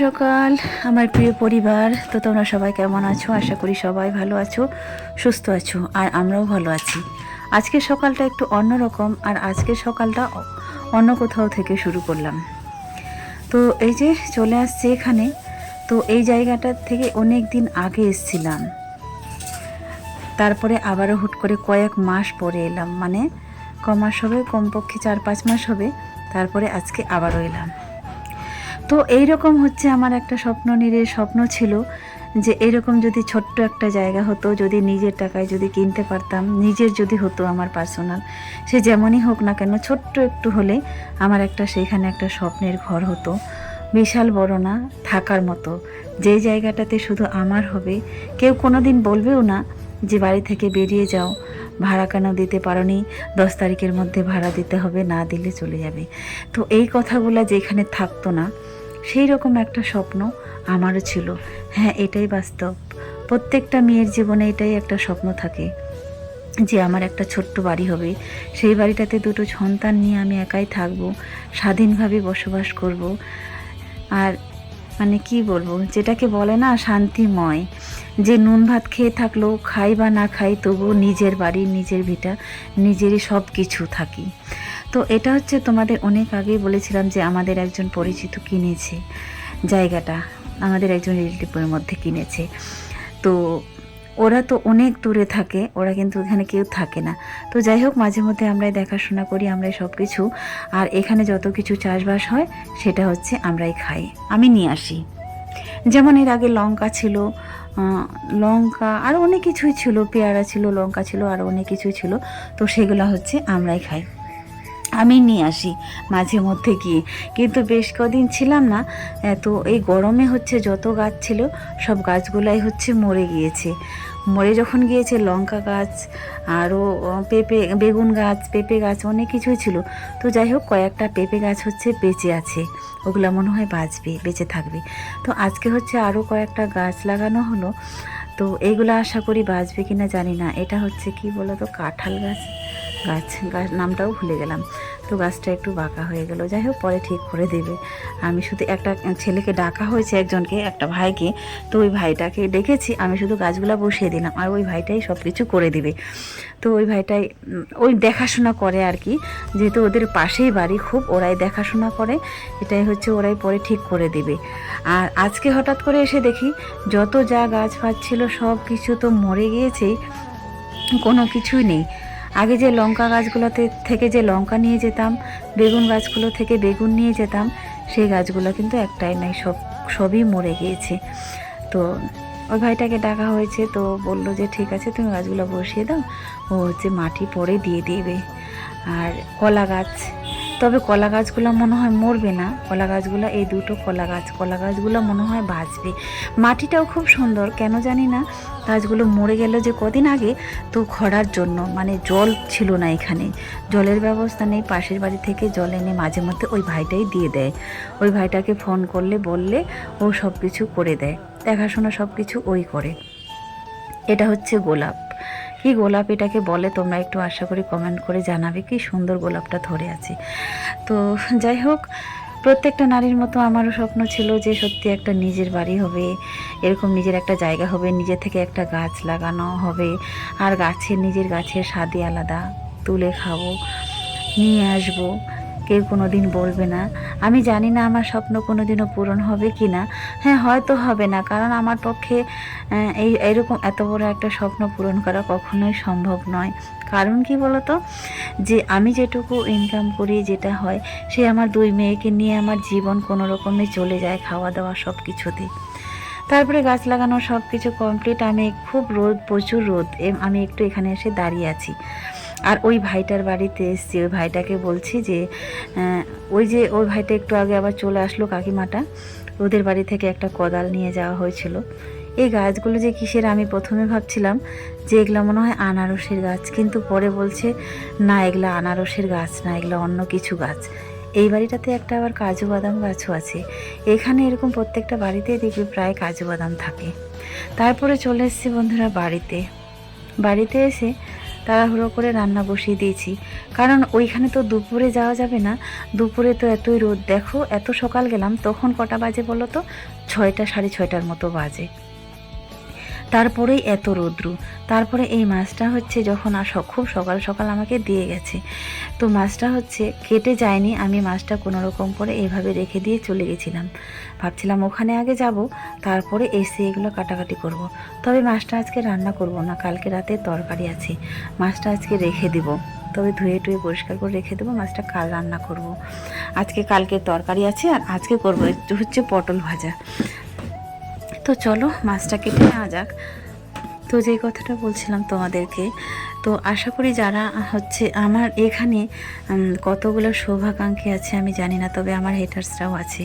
সকাল, আমার প্রিয় পরিবার। তো তোমরা সবাই কেমন আছো? আশা করি সবাই ভালো আছো, সুস্থ আছো, আর আমরাও ভালো আছি। আজকের সকালটা একটু অন্যরকম, আর আজকের সকালটা অন্য কোথাও থেকে শুরু করলাম। তো এই যে চলে আসছে এখানে, তো এই জায়গাটা থেকে অনেক দিন আগে এসছিলাম। তারপরে আবারও হুট করে কয়েক মাস পরে এলাম মানে ক মাস হবে? কমপক্ষে চার পাঁচ মাস হবে। তারপরে আজকে আবারও এলাম। তো এই রকম হচ্ছে আমার একটা স্বপ্ন নিরে স্বপ্ন ছিল যে এরকম যদি ছোট্ট একটা জায়গা হতো, যদি নিজের টাকায় যদি কিনতে পারতাম, নিজের যদি হতো আমার পার্সোনাল সে যেমনই হোক না কেন, ছোট্ট একটু হলে আমার একটা সেইখানে একটা স্বপ্নের ঘর হতো। বিশাল বড় না, থাকার মতো। যে জায়গাটাতে শুধু আমার হবে, কেউ কোনো দিন বলবেও না যে বাড়ি থেকে বেরিয়ে যাও। ভাড়া কেন দিতে পারোনি? দশ তারিখের মধ্যে ভাড়া দিতে হবে, না দিলে চলে যাবে। তো এই কথাগুলো যেখানে থাকতো না সেই রকম একটা স্বপ্ন আমারও ছিল। হ্যাঁ এটাই বাস্তব। প্রত্যেকটা মেয়ের জীবনে এটাই একটা স্বপ্ন থাকে যে আমার একটা ছোট্ট বাড়ি হবে। সেই বাড়িটাতে দুটো সন্তান নিয়ে আমি একাই থাকব, স্বাধীনভাবে বসবাস করব। আর মানে কি বলব, যেটাকে বলে না শান্তিময়, যে নুন ভাত খেয়ে থাকলেও খাই বা না খাই তবু নিজের বাড়ি, নিজের ভিটা, নিজেরই সব কিছু থাকি। তো এটা হচ্ছে তোমাদের অনেক আগেই বলেছিলাম যে আমাদের একজন পরিচিত কিনেছে জায়গাটা, আমাদের একজন রিলেটিভের মধ্যে কিনেছে। তো ওরা তো অনেক দূরে থাকে, ওরা কিন্তু এখানে কেউ থাকে না। তো যাই হোক, মাঝে মধ্যে আমরাই দেখাশোনা করি, আমরাই সব কিছু আর এখানে যত কিছু চাষবাস হয়, সেটা হচ্ছে আমরাই খাই, আমি নিয়ে আসি। যেমন এর আগে লঙ্কা ছিল লঙ্কা আরও অনেক কিছুই ছিল, পেয়ারা ছিল, লঙ্কা ছিল আরও অনেক কিছুই ছিল। তো সেগুলো হচ্ছে আমরাই খাই। আমি নিয়ে আসি মাঝে মধ্যে গিয়ে। কিন্তু বেশ কদিন ছিলাম না তো এই গরমে হচ্ছে যত গাছ ছিল, সব গাছগুলাই হচ্ছে মরে গিয়েছে। মরে যখন গিয়েছে লঙ্কা গাছ, আরও পেঁপে, বেগুন গাছ, পেঁপে গাছ অনেক কিছুই ছিল। তো যাই হোক, কয়েকটা পেঁপে গাছ হচ্ছে বেঁচে আছে, ওগুলো মনে হয় বাঁচবে, বেঁচে থাকবে। তো আজকে হচ্ছে আরও কয়েকটা গাছ লাগানো হলো, তো এইগুলো আশা করি বাঁচবে কিনা জানি না। এটা হচ্ছে কি বলো তো কাঁঠাল গাছ? গাছ গাছ নামটাও ভুলে গেলাম। তো গাছটা একটু বাঁকা হয়ে গেল। যাই হোক, পরে ঠিক করে দেবে। আমি শুধু একটা ছেলেকে ডাকা হয়েছে একজনকে, একটা ভাইকে। তো ওই ভাইটাকে ডেকেছি। আমি শুধু গাছগুলো বসিয়ে দিলাম। আর ওই ভাইটাই সব কিছু করে দিবে। তো ওই ভাইটাই, ওই দেখাশোনা করে আর কি। যেহেতু ওদের পাশেই বাড়ি খুব, ওরাই দেখাশোনা করে। এটাই হচ্ছে ওরাই পরে ঠিক করে দিবে। আর আজকে হঠাৎ করে এসে দেখি, যত যা গাছ ফাছ ছিল সব কিছু তো মরে গিয়েছেই। কোনো কিছুই নেই। আগে যে লঙ্কা গাছগুলোতে থেকে যে লঙ্কা নিয়ে যেতাম, বেগুন গাছগুলো থেকে বেগুন নিয়ে যেতাম, সেই গাছগুলো কিন্তু একটাই নাই, সব, সবই মরে গিয়েছে। তো ওই ভাইটাকে ডাকা হয়েছে, তো বলল যে, ঠিক আছে, তুমি গাছগুলো বসিয়ে দাও, ও হচ্ছে মাটি পরে দিয়ে দেবে। আর কলা গাছ তবে কলা গাছগুলো মনে হয় মরবে না। কলা গাছগুলো, এই দুটো কলা গাছ, কলা গাছগুলো মনে হয় বাঁচবে। মাটিটাও খুব সুন্দর, কেন জানি না? গাছগুলো মরে গেল যে কদিন আগে, তো খরার জন্য। মানে জল ছিল না এখানে। জলের ব্যবস্থা নেই, পাশের বাড়ি থেকে জল এনে মাঝে মধ্যে ওই ভাইটাই দিয়ে দেয়। ওই ভাইটাকে ফোন করলে, বললে ও সব কিছু করে দেয়। দেখাশোনা সব কিছু ওই করে। এটা হচ্ছে গোলাপ। কি গোলাপ এটাকে বলে তোমরা একটু আশা করি কমেন্ট করে জানাবে, কি সুন্দর গোলাপটা ধরে আছে। তো যাই হোক, প্রত্যেকটা নারীর মতো আমারও স্বপ্ন ছিল যে সত্যি একটা নিজের বাড়ি হবে, এরকম নিজের একটা জায়গা হবে, নিজে থেকে একটা গাছ লাগানো হবে, আর গাছের নিজের গাছের স্বাদই আলাদা। তুলে খাব, নিয়ে আসব। কেউ কোনো দিন বলবে না। আমি জানি না আমার স্বপ্ন কোনো দিনও পূরণ হবে কি না হ্যাঁ হয়তো হবে না, কারণ আমার পক্ষে এই, এরকম এত বড় একটা স্বপ্ন পূরণ করা কখনোই সম্ভব নয়। কারণ কি বলতো? যে আমি যেটুকু ইনকাম করি, যেটা হয়, সে আমার দুই মেয়েকে নিয়ে আমার জীবন কোনো রকমে চলে যায়, খাওয়া দাওয়া সব কিছুতে তারপরে গাছ লাগানো সব কিছু কমপ্লিট আমি খুব রোদ, প্রচুর রোদ আমি একটু এখানে এসে দাঁড়িয়ে আছি। আর ওই ভাইটার বাড়িতে এসছি, ওই ভাইটাকে বলছি যে ওই যে ওই ভাইটা একটু আগে আবার চলে আসলো কাকিমাটা, ওদের বাড়ি থেকে একটা কোদাল নিয়ে যাওয়া হয়েছিল। এই গাছগুলো যে কিসের আমি প্রথমে ভাবছিলাম যে এগুলো মনে হয় আনারসের গাছ, কিন্তু পরে বলছে, না, এগুলো আনারসের গাছ না, এগুলো অন্য কিছু গাছ। এই বাড়িটাতে একটা আবার কাজু বাদাম গাছও আছে। এখানে এরকম প্রত্যেকটা বাড়িতেই দেখবি প্রায় কাজু বাদাম থাকে। তারপরে চলে এসেছি বন্ধুরা বাড়িতে। বাড়িতে এসে তাড়াহুড়ো করে রান্না বসিয়ে দিয়েছি। কারণ ওইখানে তো দুপুরে যাওয়া যাবে না। দুপুরে তো এতই রোদ। দেখো, এত সকাল গেলাম, তখন কটা বাজে বলো তো? ছয়টা, সাড়ে ছয়টার মতো বাজে। তারপরেই এত রৌদ্র। তারপরে এই মাছটা হচ্ছে যখন আস, খুব সকাল সকাল আমাকে দিয়ে গেছে। তো মাছটা হচ্ছে কেটে যায়নি, আমি মাছটা কোনো রকম করে এইভাবে রেখে দিয়ে চলে গেছিলাম। ভাবছিলাম ওখানে আগে যাব, তারপরে এসে এগুলো কাটাকাটি করব। তবে মাছটা আজকে রান্না করব না, কালকে রাতে তরকারি আছে। মাছটা আজকে রেখে দিব। তবে ধুয়ে টুয়ে পরিষ্কার করে রেখে দেবো, মাছটা কাল রান্না করব। আজকে কালকে তরকারি আছে আর আজকে করব হচ্ছে পটল ভাজা। তো চলো মাছটা কেটে নেওয়া যাক। তো যে কথাটা বলছিলাম তোমাদেরকে তো আশা করি যারা হচ্ছে আমার এখানে কতগুলো সৌভাকাঙ্ক্ষী আছে আমি জানি না তবে আমার হেটার্সরাও আছে।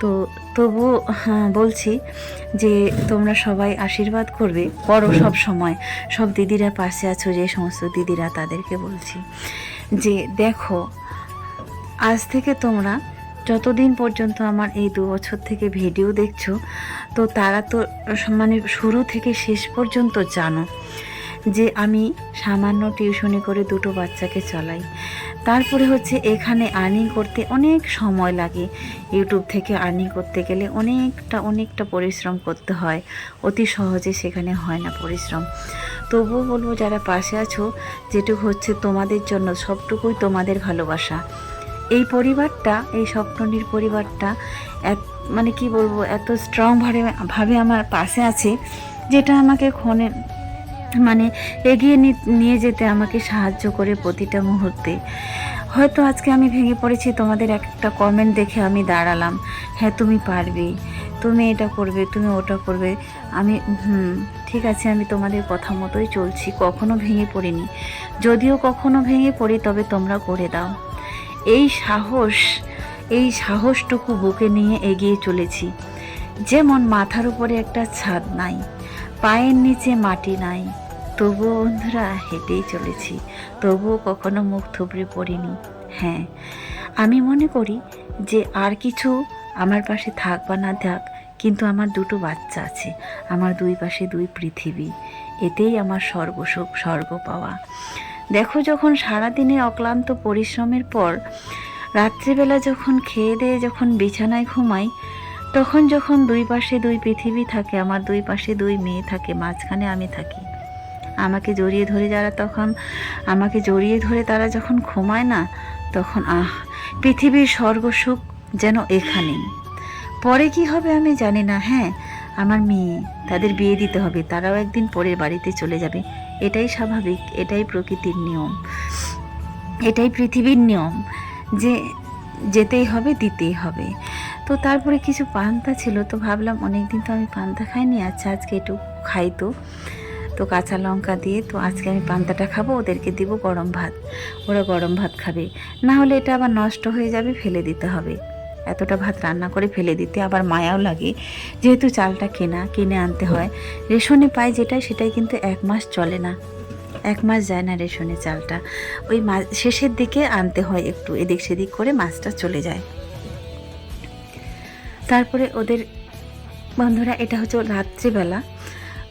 তো তবু হ্যাঁ, বলছি যে তোমরা সবাই আশীর্বাদ করবে করো সব সময়। সব দিদিরা পাশে আছো যে সমস্ত দিদিরা তাদেরকে বলছি। যে দেখো আজ থেকে তোমরা যতদিন পর্যন্ত আমার এই দু বছর থেকে ভিডিও দেখছ, তো তারা তো মানে শুরু থেকে শেষ পর্যন্ত জানো যে আমি সামান্য টিউশনি করে দুটো বাচ্চাকে চালাই। তারপরে হচ্ছে এখানে আর্নিং করতে অনেক সময় লাগে। ইউটিউব থেকে আর্নিং করতে গেলে অনেকটা অনেকটা পরিশ্রম করতে হয়। অতি সহজে সেখানে হয় না পরিশ্রম। তবুও বলব যারা পাশে আছো, যেটুকু হচ্ছে তোমাদের জন্য, সবটুকুই তোমাদের ভালোবাসা। পরিবারটা, এই স্বপ্ননীর পরিবারটা এক মানে কি বলব, এত স্ট্রং ভাবে ভাবে আমার পাশে আছে, যেটা আমাকে ক্ষণে মানে এগিয়ে নিয়ে যেতে আমাকে সাহায্য করে প্রতিটা মুহূর্তে। হয়তো আজকে আমি ভেঙে পড়েছি, তোমাদের একটা কমেন্ট দেখে আমি দাঁড়ালাম। হ্যাঁ তুমি পারবে। তুমি এটা করবে, তুমি ওটা করবে। আমি, হুম, ঠিক আছে, আমি তোমাদের কথা মতোই চলছি, কখনো ভেঙে পড়িনি। যদিও কখনো ভেঙে পড়ি, তবে তোমরা করে দাও। এই সাহস, এই সাহসটুকু বুকে নিয়ে এগিয়ে চলেছি। যেমন মাথার উপরে একটা ছাদ নাই, পায়ের নিচে মাটি নাই, তবুও বন্ধুরা হেঁটেই চলেছি, তবুও কখনো মুখ থুবড়ে পড়িনি। হ্যাঁ আমি মনে করি যে আর কিছু আমার পাশে থাক বা না থাক, কিন্তু আমার দুটো বাচ্চা আছে, আমার দুই পাশে দুই পৃথিবী, এতেই আমার সর্বসুখ স্বর্গ পাওয়া। দেখো যখন সারাদিনের অক্লান্ত পরিশ্রমের পর, রাত্রিবেলা যখন খেয়ে দিয়ে যখন বিছানায় ঘুমাই, তখন যখন দুই পাশে দুই পৃথিবী থাকে, আমার দুই পাশে দুই মেয়ে থাকে, মাঝখানে আমি থাকি। আমাকে জড়িয়ে ধরে যারা তখন, আমাকে জড়িয়ে ধরে তারা যখন ঘুমায় না, তখন আহ, পৃথিবীর স্বর্গসুখ যেন এখানেই। পরে কি হবে আমি জানি না হ্যাঁ আমার মেয়ে, তাদের বিয়ে দিতে হবে, তারাও একদিন পরের বাড়িতে চলে যাবে। এটাই স্বাভাবিক, এটাই প্রকৃতির নিয়ম। এটাই পৃথিবীর নিয়ম, যে যেতেই হবে, দিতেই হবে। তো তারপরে কিছু পান্তা ছিল, তো ভাবলাম অনেক দিন তো আমি পান্তা খাইনি আচ্ছা আজকে একটু খাই তো। তো কাঁচা লঙ্কা দিয়ে, তো আজকে আমি পান্তাটা খাব, ওদেরকে দিব গরম ভাত। ওরা গরম ভাত খাবে। না হলে এটা আবার নষ্ট হয়ে যাবে, ফেলে দিতে হবে। এতটা ভাত রান্না করে ফেলে দিতে আবার মায়াও লাগে। যেহেতু চালটা কেনা, কিনে আনতে হয়। রেশনে পাই যেটাই সেটাই কিন্তু এক মাস চলে না। এক মাস যায় না রেশনে চালটা। ওই মাস শেষের দিকে আনতে হয় একটু, এদিক সেদিক করে মাছটা চলে যায়। তারপরে ওদের, বন্ধুরা, এটা হচ্ছে রাত্রিবেলা।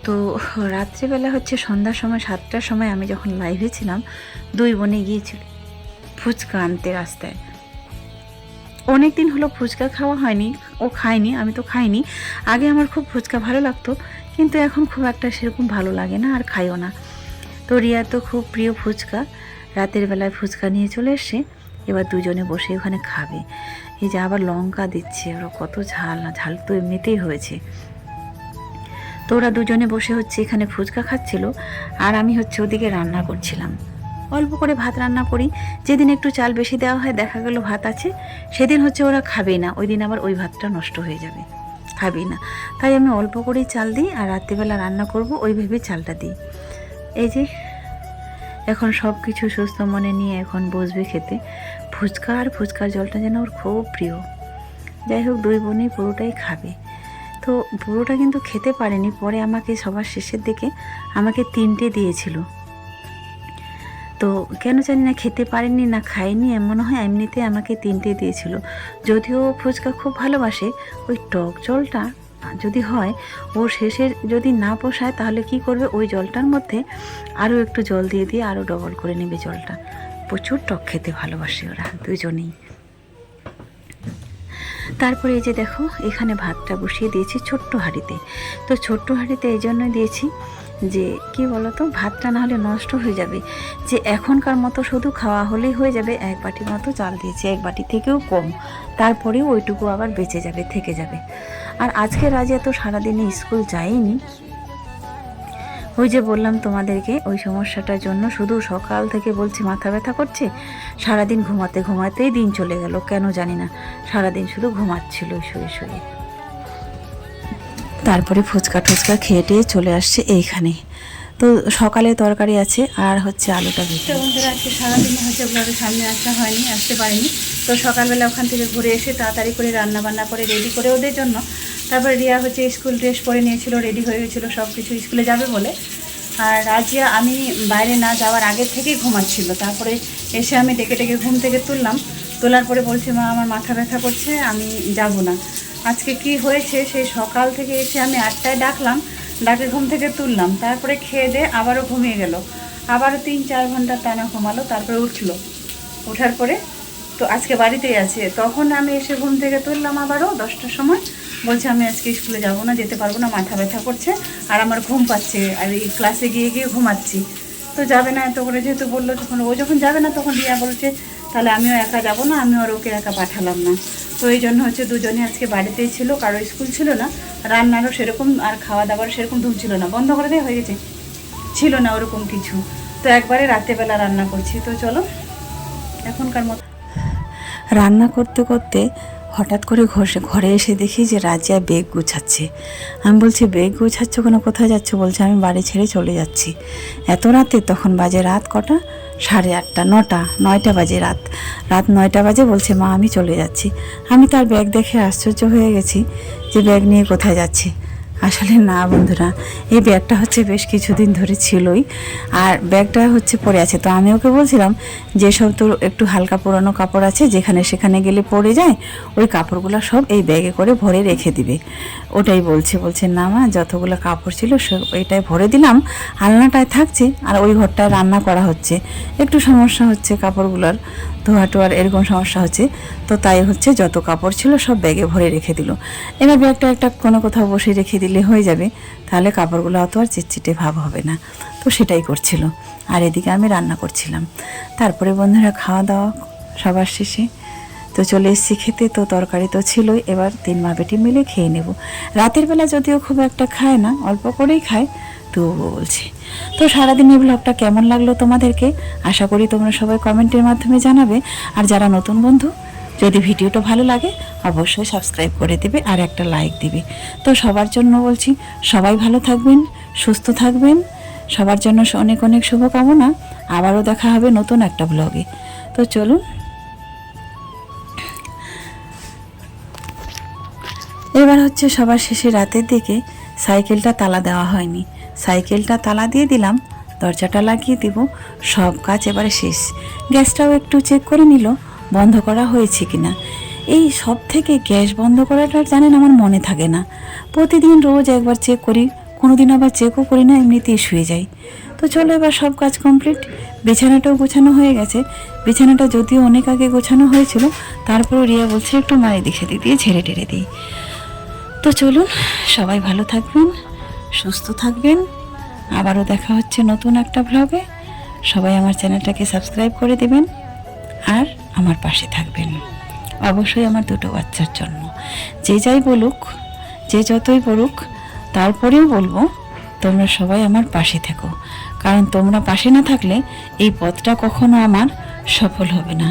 তো রাত্রিবেলা হচ্ছে সন্ধ্যার সময়, সাতটার সময় আমি যখন লাইভে ছিলাম, দুই বোনে গিয়েছিল ফুচকা আনতে রাস্তায়। অনেক দিন হলো ফুচকা খাওয়া হয়নি, ও খায়নি, আমি তো খাইনি। আগে আমার খুব ফুচকা ভালো লাগতো, কিন্তু এখন খুব একটা সেরকম ভালো লাগে না, আর খাইও না। তো রিয়া তো খুব প্রিয় ফুচকা, রাতের বেলায় ফুচকা নিয়ে চলে এসে এবার দুজনে বসে ওখানে খাবে। এই যে আবার লঙ্কা দিচ্ছে, ওরা কত ঝাল ঝাল তো এমনিতেই হয়েছে। তো ওরা দুজনে বসে হচ্ছে এখানে ফুচকা খাচ্ছিল, আর আমি হচ্ছে ওদিকে রান্না করছিলাম। অল্প করে ভাত রান্না করি। যেদিন একটু চাল বেশি দেওয়া হয়, দেখা গেল ভাত আছে। সেদিন হচ্ছে ওরা খাবেই না, ওই দিন আবার ওই ভাতটা নষ্ট হয়ে যাবে। খাবেই না। তাই আমি অল্প করেই চাল দিই আর রাত্রিবেলা রান্না করব, ওই ভেবে চালটা দিই। এই যে, এখন সব কিছু সুস্থ মনে নিয়ে এখন বসবে খেতে। ফুচকা আর ফুচকার জলটা যেন ওর খুব প্রিয়। যাই হোক, দুই বোনই পুরোটাই খাবে। তো পুরোটা কিন্তু খেতে পারেনি, পরে আমাকে সবার শেষের দিকে আমাকে তিনটে দিয়েছিল। তো কেন জানি না খেতে পারেনি না খায়নি। মনে হয় এমনিতে আমাকে তিনটে দিয়েছিল। যদিও ফুচকা খুব ভালোবাসে, ওই টক জলটা যদি হয়, ও শেষের যদি না পোষায় তাহলে কি করবে? ওই জলটার মধ্যে আরও একটু জল দিয়ে দিয়ে আরও ডবল করে নেবে জলটা। প্রচুর টক খেতে ভালোবাসে ওরা দুজনেই। তারপরে এই যে দেখো, এখানে ভাতটা বসিয়ে দিয়েছি ছোট্ট হাঁড়িতে। তো ছোট্ট হাঁড়িতে এই জন্য দিয়েছি যে, কি বলতো, ভাতটা না হলে নষ্ট হয়ে যাবে। যে, এখনকার মতো শুধু খাওয়া হলেই হয়ে যাবে, এক বাটি মতো চাল দিয়েছি, এক বাটি থেকেও কম। তারপরেও ওইটুকু আবার বেঁচে যাবে, থেকে যাবে। আর আজকে রাজিয়া তো সারাদিনে স্কুল যায়নি। ওই যে বললাম তোমাদেরকে, ওই সমস্যাটার জন্য শুধু সকাল থেকে বলছি মাথা ব্যথা করছে। সারাদিন ঘুমাতে ঘুমাতেই দিন চলে গেল, কেন জানি না। সারাদিন শুধু ঘুমাচ্ছিল, শুয়ে শুয়ে। তারপরে ফুচকা টুচকা খেয়ে টেয়ে চলে আসছে এইখানে তো সকালে তরকারি আছে আর হচ্ছে আলুটা ভেজে বন্ধুরা, আজকে সারাদিনে হচ্ছে ব্লগের সামনে আসা হয়নি, আসতে পারিনি। তো সকালবেলা ওখান থেকে ঘুরে এসে তাড়াতাড়ি করে রান্না বান্না করে রেডি করে ওদের জন্য, তারপর রিয়া হচ্ছে স্কুল ড্রেস পরে নিয়েছিল রেডি হয়ে গেছিল সব কিছু স্কুলে যাবে বলে। আর রাজিয়া, আমি বাইরে না যাওয়ার আগে থেকেই ঘুমাচ্ছিল, তারপরে এসে আমি ডেকে ডেকে ঘুম থেকে তুললাম। তোলার পরে বলছে, মা, আমার মাথা ব্যথা করছে, আমি যাব না। আজকে কি হয়েছে, সেই সকাল থেকে এসে আমি আটটায় ডাকলাম, ডাকে ঘুম থেকে তুললাম, তারপরে খেয়ে দিয়ে আবারও ঘুমিয়ে গেল। আবারও তিন চার ঘণ্টা টানা ঘুমালো, তারপরে উঠল। ওঠার পরে তো আজকে বাড়িতেই আছে। তখন আমি এসে ঘুম থেকে তুললাম আবারও দশটার সময়। বলছে, আমি আজকে স্কুলে যাব না, যেতে পারব না, মাথা ব্যথা করছে আর আমার ঘুম পাচ্ছে আর এই ক্লাসে গিয়ে গিয়ে ঘুমাচ্ছি। তো যাবে না এত করে, যেহেতু বলল তখন ও যখন যাবে না, তখন রিয়া বলছে, তাহলে আমিও একা যাব না আমি আর ওকে একা পাঠালাম না। তো এই জন্য হচ্ছে দুজনে আজকে বাড়িতেই ছিল, কারও স্কুল ছিল না, রান্নারও সেরকম আর খাওয়া দাওয়ার সেরকম ধুম ছিল না, বন্ধ করে দেওয়া হয়ে গেছে, ছিল না ওরকম কিছু। তো একবারে রাত্রেবেলা রান্না করছি, তো চলো, এখনকার মতো রান্না করতে করতে হঠাৎ করে ঘষে ঘরে এসে দেখি যে রাজিয়া বেগ গুছাচ্ছে। আমি বলছি, বেগ গুছাচ্ছ কেন? কোথায় যাচ্ছ? বলছে, আমি বাড়ি ছেড়ে চলে যাচ্ছি। এত রাতে, তখন বাজে রাত কটা? সাড়ে আটটা, নটা, নয়টা বাজে রাত। রাত নয়টা বাজে বলছে, মা, আমি চলে যাচ্ছি। আমি তার ব্যাগ দেখে আশ্চর্য হয়ে গেছি যে ব্যাগ নিয়ে কোথায় যাচ্ছি। আসলে না, বন্ধুরা। এই ব্যাগটা হচ্ছে বেশ কিছুদিন ধরে ছিলই। আর ব্যাগটা হচ্ছে পরে আছে। তো আমি ওকে বলছিলাম যেসব তোর একটু হালকা পুরানো কাপড় আছে, যেখানে সেখানে গেলে পড়ে যায়, ওই কাপড়গুলো সব এই ব্যাগে করে ভরে রেখে দিবে। ওটাই বলছে। বলছে, না মা, যতগুলো কাপড় ছিল, সব ওইটাই ভরে দিলাম। আলনাটায় থাকছে, আর ওই ঘরটায় রান্না করা হচ্ছে। একটু সমস্যা হচ্ছে কাপড়গুলোর। ধোয়া টোয়ার এরকম সমস্যা হচ্ছে। তো তাই হচ্ছে যত কাপড় ছিল, সব ব্যাগে ভরে রেখে দিল। এবার ব্যাগটা একটা কোনো কোথাও বসে রেখে দিলে। হয়ে যাবে, তাহলে কাপড়গুলো অত আর চিটচিটে ভাব হবে না। তো সেটাই করছিল। আর এদিকে আমি রান্না করছিলাম। তারপরে বন্ধুরা খাওয়া দাওয়া সবার শেষে। তো চলে এসেছি খেতে, তো তরকারি তো ছিলই। এবার তিন মা বেটি মিলে খেয়ে নেব। রাতের বেলা যদিও খুব একটা খায় না, অল্প করেই খায় তো বলছি। তো সারাদিন এই ব্লগটা কেমন লাগল তোমাদেরকে? আশা করি তোমরা সবাই কমেন্টের মাধ্যমে জানাবে। আর যারা নতুন বন্ধু যদি ভিডিওটা ভালো লাগে, অবশ্যই সাবস্ক্রাইব করে দেবে আর একটা লাইক দিবে। তো সবার জন্য বলছি, সবাই ভালো থাকবেন, সুস্থ থাকবেন। সবার জন্য অনেক অনেক শুভকামনা। আবারও দেখা হবে নতুন একটা ব্লগে তো চলুন। এবার হচ্ছে সবার শেষে রাতের দিকে সাইকেলটা তালা দেওয়া হয়নি। সাইকেলটা তালা দিয়ে দিলাম, দরজাটা লাগিয়ে দিব, সব কাজ এবারে শেষ। গ্যাসটাও একটু চেক করে নিল বন্ধ করা হয়েছে কিনা? এই সব থেকে গ্যাস বন্ধ করাটা জানেন আমার মনে থাকে না। প্রতিদিন রোজ একবার চেক করি কোনো দিন আবার চেকও করি না, এমনিতেই শুয়ে যাই। তো চলো এবার সব কাজ কমপ্লিট বিছানাটাও গোছানো হয়ে গেছে। বিছানাটা যদিও অনেক আগে গোছানো হয়েছিল, তারপরেও রিয়া বলছে একটু মারি দেখে দিয়ে ঝেড়ে টেরে দিই। তো চলুন, সবাই ভালো থাকবেন, সুস্থ থাকবেন। আবারও দেখা হচ্ছে নতুন একটা ব্লগে সবাই আমার চ্যানেলটাকে সাবস্ক্রাইব করে দেবেন। আর আমার পাশে থাকবেন। অবশ্যই আমার দুটো বাচ্চার জন্য। যে যাই বলুক, যে যতই বলুক, তারপরেও বলব, তোমরা সবাই আমার পাশে থেকো। কারণ তোমরা পাশে না থাকলে এই পথটা কখনো আমার সফল হবে না।